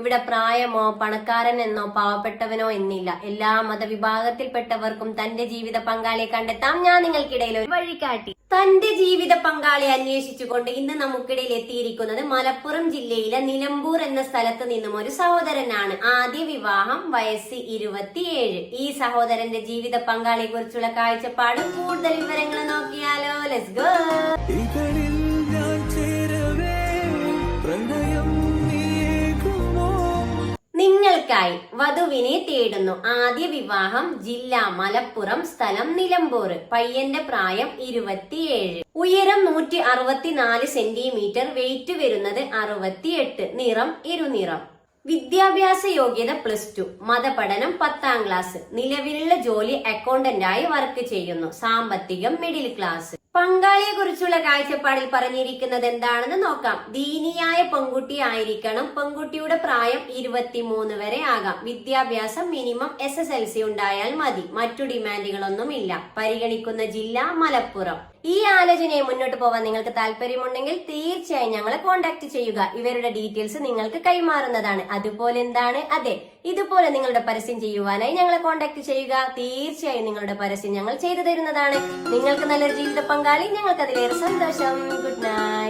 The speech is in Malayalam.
ഇവിടെ പ്രായമോ പണക്കാരൻ എന്നോ പാവപ്പെട്ടവനോ എന്നില്ല. എല്ലാ മതവിഭാഗത്തിൽപ്പെട്ടവർക്കും തന്റെ ജീവിത പങ്കാളിയെ കണ്ടെത്താം. ഞാൻ നിങ്ങൾക്കിടയിൽ ഒരു വഴികാട്ടി. തന്റെ ജീവിത പങ്കാളി അന്വേഷിച്ചുകൊണ്ട് ഇന്ന് നമുക്കിടയിൽ എത്തിയിരിക്കുന്നത് മലപ്പുറം ജില്ലയിലെ നിലമ്പൂർ എന്ന സ്ഥലത്ത് നിന്നും ഒരു സഹോദരനാണ്. ആദ്യ വിവാഹം വയസ്സ് ഇരുപത്തിയേഴ്. ഈ സഹോദരന്റെ ജീവിത പങ്കാളിയെ കുറിച്ചുള്ള കാഴ്ചപ്പാടും കൂടുതൽ വിവരങ്ങൾ നോക്കിയാലോ. ലെറ്റ്സ് ഗോ നിങ്ങൾക്കായി വധുവിനെ തേടുന്നു. ആദ്യ വിവാഹം ജില്ല മലപ്പുറം സ്ഥലം നിലമ്പൂർ. പയ്യന്റെ പ്രായം ഇരുപത്തിയേഴ്. ഉയരം നൂറ്റി അറുപത്തിനാല് സെന്റിമീറ്റർ വെയിറ്റ് വരുന്നത് അറുപത്തിയെട്ട് നിറം ഇരുനിറം. വിദ്യാഭ്യാസ യോഗ്യത പ്ലസ് ടു. മതപഠനം പത്താം ക്ലാസ്. നിലവിലുള്ള ജോലി അക്കൗണ്ടന്റായി വർക്ക് ചെയ്യുന്നു. സാമ്പത്തികം മിഡിൽ ക്ലാസ്. പങ്കാളിയെ കുറിച്ചുള്ള കാഴ്ചപ്പാടിൽ പറഞ്ഞിരിക്കുന്നത് എന്താണെന്ന് നോക്കാം. ദീനിയായ പെൺകുട്ടി ആയിരിക്കണം. പെൺകുട്ടിയുടെ പ്രായം ഇരുപത്തിമൂന്ന് വരെ ആകാം. വിദ്യാഭ്യാസം minimum S S L C ഉണ്ടായാൽ മതി. മറ്റു ഡിമാൻഡുകളൊന്നുമില്ല. പരിഗണിക്കുന്ന ജില്ല മലപ്പുറം. ഈ ആലോചനയെ മുന്നോട്ട് പോവാൻ നിങ്ങൾക്ക് താല്പര്യമുണ്ടെങ്കിൽ തീർച്ചയായും ഞങ്ങളെ കോൺടാക്ട് ചെയ്യുക. ഇവരുടെ ഡീറ്റെയിൽസ് നിങ്ങൾക്ക് കൈമാറുന്നതാണ്. അതുപോലെ എന്താണ്? അതെ ഇതുപോലെ നിങ്ങളുടെ പരസ്യം ചെയ്യുവാനായി ഞങ്ങളെ കോൺടാക്ട് ചെയ്യുക. തീർച്ചയായും നിങ്ങളുടെ പരസ്യം ഞങ്ങൾ ചെയ്തു തരുന്നതാണ്. നിങ്ങൾക്ക് നല്ലൊരു ജീവിത പങ്കാളി ഞങ്ങൾക്ക് അതിലേറെ സന്തോഷം. Good night